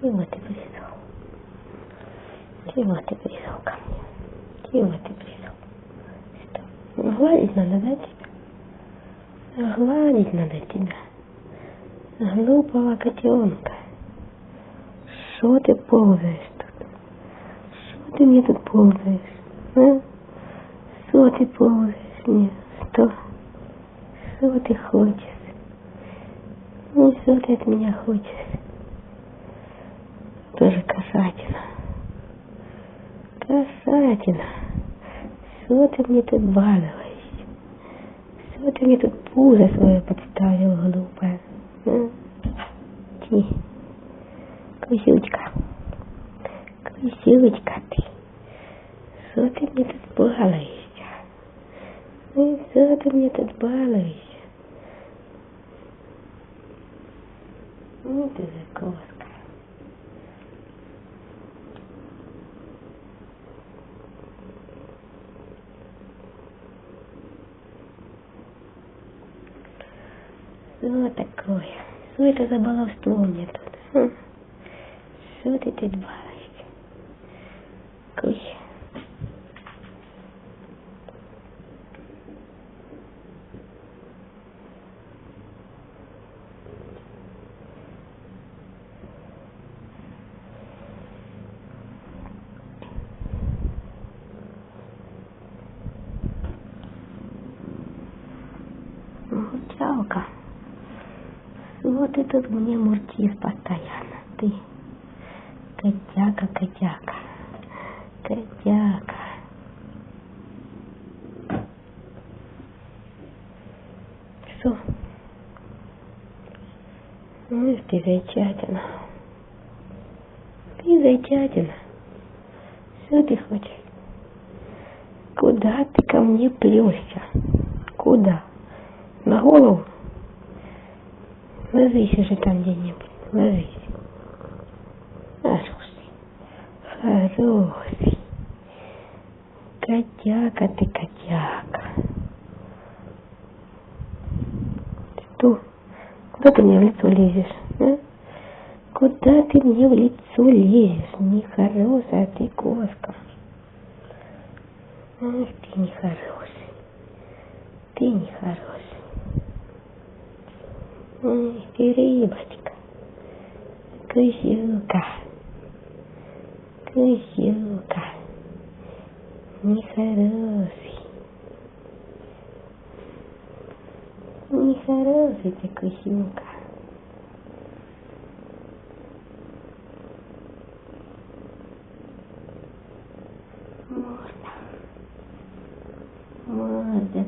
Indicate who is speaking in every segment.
Speaker 1: Чего ты пришел? Чего ты пришел ко мне? Чего ты пришел? Что? Гладить надо, да, тебя? Гладить надо тебя. Глупого котенка. Что ты ползаешь тут? Что ты мне тут ползаешь? А? Что ты ползаешь мне? Что? Что ты хочешь? Ну, что ты от меня хочешь? Тоже касательно. Касательно. Что ты мне тут балуешь? Что ты мне тут пузо свое подставил, глупая? Ти. Кусючка. Кусючка ты. Что ты мне тут балуешься? Ну, что ты мне тут балуешься? Ну, ты же коска. Что такое? Что это за баловство у меня тут? Хм. Что ты тут балуешь? Кусь. Мурчалка. Вот тут мне мурчишь постоянно. Ты котяка, котяка. Котяка. Что? Ну ты зайчатина. Ты зайчатина. Что ты хочешь? Куда ты ко мне плешься? Куда? На голову? Ложись уже там где-нибудь. Ложись. Хороший. Хороший. Котяка ты, котяка. Что? Куда ты мне в лицо лезешь? А? Куда ты мне в лицо лезешь? Нехорошая ты коска. Ах ты нехороший. Ты нехороший. Ах ты рыбочка. Кузюка. Кузюка. Нехороший. Нехороший ты, Кузюка. Морда. Морда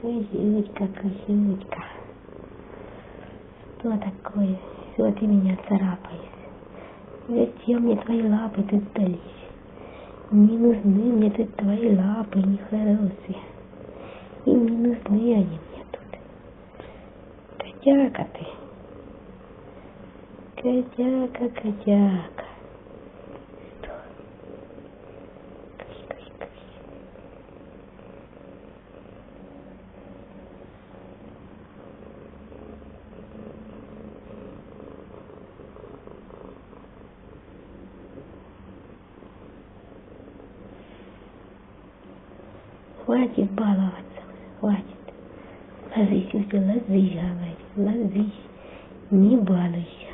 Speaker 1: Козючка, козючка. Что такое? Что ты меня царапаешь? Зачем мне твои лапы тут сдались? Не нужны мне тут твои лапы нехорошие. И не нужны они мне тут. Котяка ты. Котяка, котяка. Хватит баловаться, хватит. Ложись уже, ложись, говорит, ложись. Не балуйся.